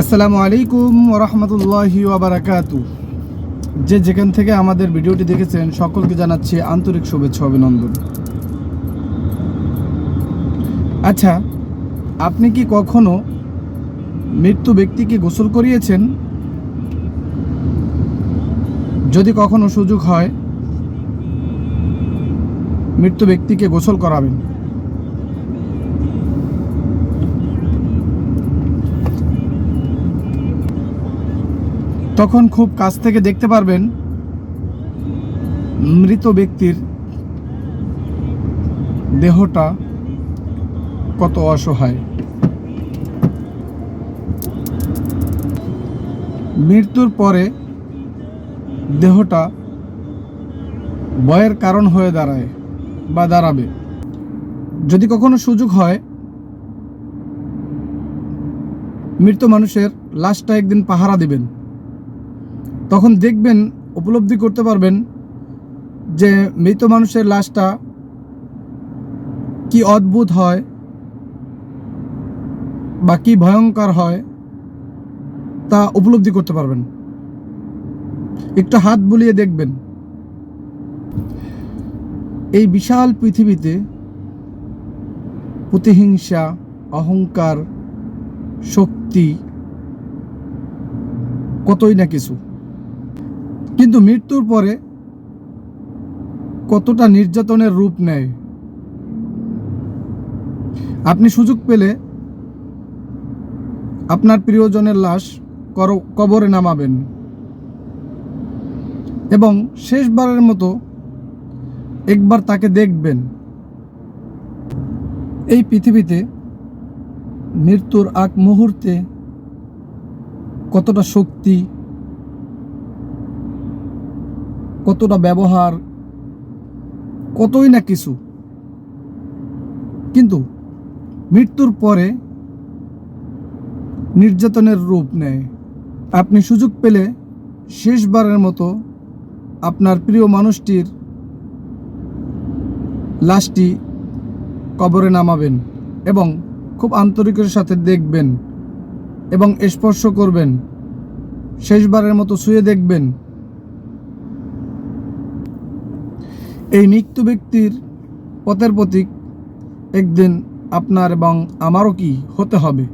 আসসালামু আলাইকুম রহমতুল্লাহি ওবরাকাতু যে যেখান থেকে আমাদের ভিডিওটি দেখেছেন, সকলকে জানাচ্ছি আন্তরিক শুভেচ্ছা অভিনন্দন। আচ্ছা আপনি কি কখনো মৃত্যু ব্যক্তিকে গোসল করিয়েছেন? যদি কখনো সুযোগ হয়, মৃত্যু ব্যক্তিকে গোসল করাবেন। তখন খুব কাছ থেকে দেখতে পারবেন মৃত ব্যক্তির দেহটা কত অসহায়। মৃত্যুর পরে দেহটা ভয়ের কারণ হয়ে দাঁড়ায় বা দাঁড়াবে। যদি কখনো সুযোগ হয়, মৃত মানুষের লাশটা একদিন পাহারা দিবেন। তখন দেখবেন, উপলব্ধি করতে পারবেন যে মৃত মানুষের লাশটা কি অদ্ভুত হয় বা কি ভয়ঙ্কর হয় তা উপলব্ধি করতে পারবেন। একটু হাত বুলিয়ে দেখবেন। এই বিশাল পৃথিবীতে প্রতিহিংসা, অহংকার, শক্তি কতই না কিছু। কিন্তু মৃত্যুর পরে কতটা নির্যাতনের রূপ নেয়? আপনি সুযোগ পেলে আপনার প্রিয়জনের লাশ কবরে নামাবেন। এবং শেষবারের মতো একবার তাকে দেখবেন। এই পৃথিবীতে মৃত্যুর আগ মুহূর্তে কতটা শক্তি কতটা ব্যবহার, কতই না কিছু। কিন্তু মৃত্যুর পরে নির্যাতনের রূপ নেয়। আপনি সুযোগ পেলে শেষবারের মতো আপনার প্রিয় মানুষটির লাশটি কবরে নামাবেন এবং খুব আন্তরিকের সাথে দেখবেন এবং স্পর্শ করবেন। শেষবারের মতো শুয়ে দেখবেন। এই মৃত্যু ব্যক্তির পথের প্রতীক একদিন আপনার এবং আমারও কি হতে হবে?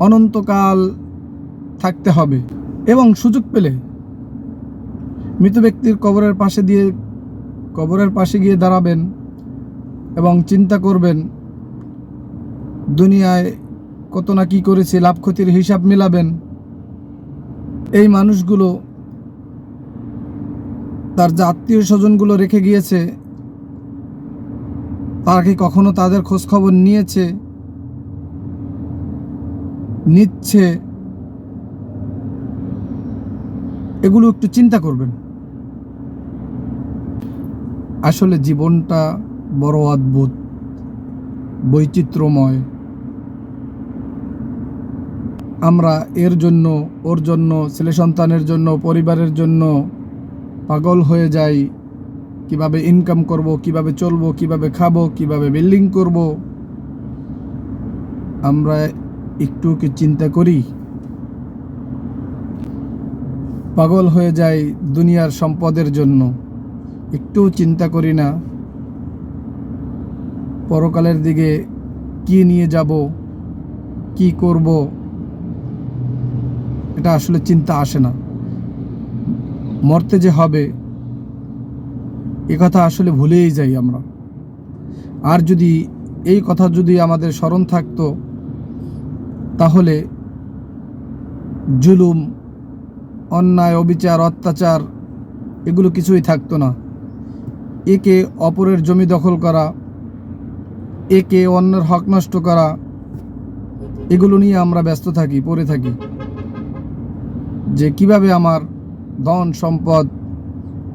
অনন্তকাল থাকতে হবে। এবং সুযোগ পেলে মৃত ব্যক্তির কবরের পাশে দিয়ে, কবরের পাশে গিয়ে দাঁড়াবেন এবং চিন্তা করবেন, দুনিয়ায় কত না কি করেছে, লাভ ক্ষতির হিসাব মিলাবেন। এই মানুষগুলো তার যে আত্মীয় স্বজনগুলো রেখে গিয়েছে, তারা কি কখনো তাদের খোঁজ খবর নিয়েছে? নিচ্ছে? এগুলো একটু চিন্তা করবেন। আসলে জীবনটা বড় অদ্ভুত, বৈচিত্র্যময়। আমরা এর জন্য, ওর জন্য, ছেলে সন্তানের জন্য, পরিবারের জন্য পাগল হয়ে যাই, কীভাবে ইনকাম করব, কীভাবে চলবো, কীভাবে খাব, কীভাবে বিল্ডিং করব। আমরা একটু কি চিন্তা করি? পাগল হয়ে যাই দুনিয়ার সম্পদের জন্য, একটু চিন্তা করি না। পরকালের দিকে কি নিয়ে যাব, কি করব, এটা আসলে চিন্তা আসে না। মরতে যে হবে, এ কথা আসলে ভুলেই যাই আমরা। আর যদি এই কথা যদি আমাদের স্মরণ থাকতো, তাহলে জুলুম, অন্যায়, অবিচার, অত্যাচার, এগুলো কিছুই থাকতো না। একে অপরের জমি দখল করা, একে অন্যের হক নষ্ট করা, এগুলো নিয়ে আমরা ব্যস্ত থাকি, পড়ে থাকি। যে কীভাবে আমার ধন সম্পদ,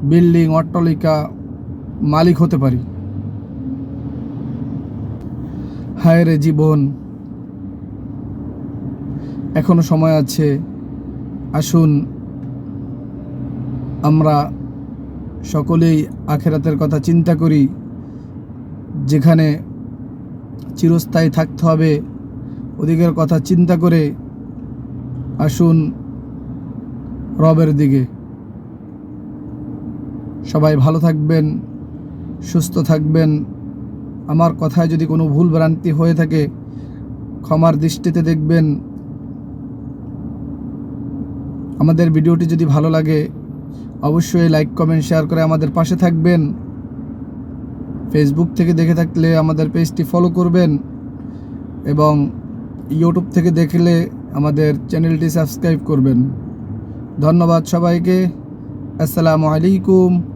বিল্ডিং, অট্টালিকা মালিক হতে পারি। হায় রে জীবন। এখনও সময় আছে, আসুন আমরা সকলেই আখেরাতের কথা চিন্তা করি, যেখানে চিরস্থায়ী থাকতে হবে ওদিকের কথা চিন্তা করে আসুন রবের দিকে। সবাই ভালো থাকবেন, সুস্থ থাকবেন। আমার কথায় যদি কোনো ভুল ভ্রান্তি হয়ে থাকে, ক্ষমার দৃষ্টিতে দেখবেন। আমাদের ভিডিওটি যদি ভালো লাগে, অবশ্যই লাইক, কমেন্ট, শেয়ার করে আমাদের পাশে থাকবেন। ফেসবুক থেকে দেখে থাকলে আমাদের পেজটি ফলো করবেন এবং ইউটিউব থেকে দেখলে আমাদের চ্যানেলটি সাবস্ক্রাইব করবেন। ধন্যবাদ সবাইকে। আসসালামু আলাইকুম।